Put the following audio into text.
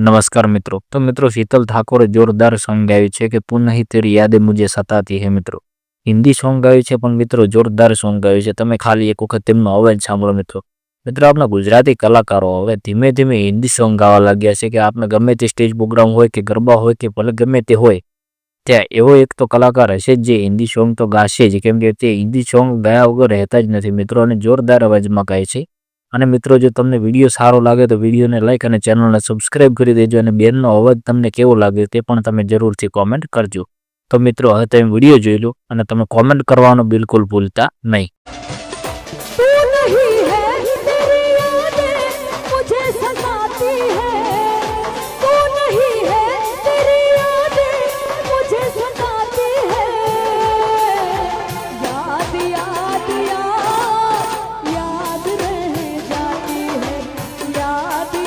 નમસ્કાર મિત્રો. તો મિત્રો, શીતલ ઠાકોરે જોરદાર સોંગ ગાયું છે કે પુનઃ તેરી યાદે મુજે સતાતી હે મિત્રો. હિન્દી સોંગ ગાયું છે પણ મિત્રો, જોરદાર સોંગ ગાયું છે. તમે ખાલી એક વખત તેમનો અવાજ સાંભળો મિત્રો. મિત્રો આપણા ગુજરાતી કલાકારો હવે ધીમે ધીમે હિન્દી સોંગ ગાવા લાગ્યા છે કે આપણે ગમે તે સ્ટેજ પ્રોગ્રામ હોય કે ગરબા હોય કે ભલે ગમે તે હોય, ત્યાં એવો એક તો કલાકાર હશે જ હિન્દી સોંગ તો ગાશે જ. કેમ કે તે હિન્દી સોંગ ગાયા વગર રહેતા જ નથી મિત્રો અને જોરદાર અવાજમાં ગાય છે. અને મિત્રો, જો તમને વીડિયો સારો લાગે તો વિડીયોને લાઇક અને ચેનલને સબસ્ક્રાઇબ કરી દેજો અને બેનનો અવાજ તમને કેવો લાગે તે પણ તમે જરૂરથી કોમેન્ટ કરજો. તો મિત્રો, હવે તમે વીડિયો જોઈ લો અને તમે કોમેન્ટ કરવાનું બિલકુલ ભૂલતા નહીં. नहीं है तेरी lado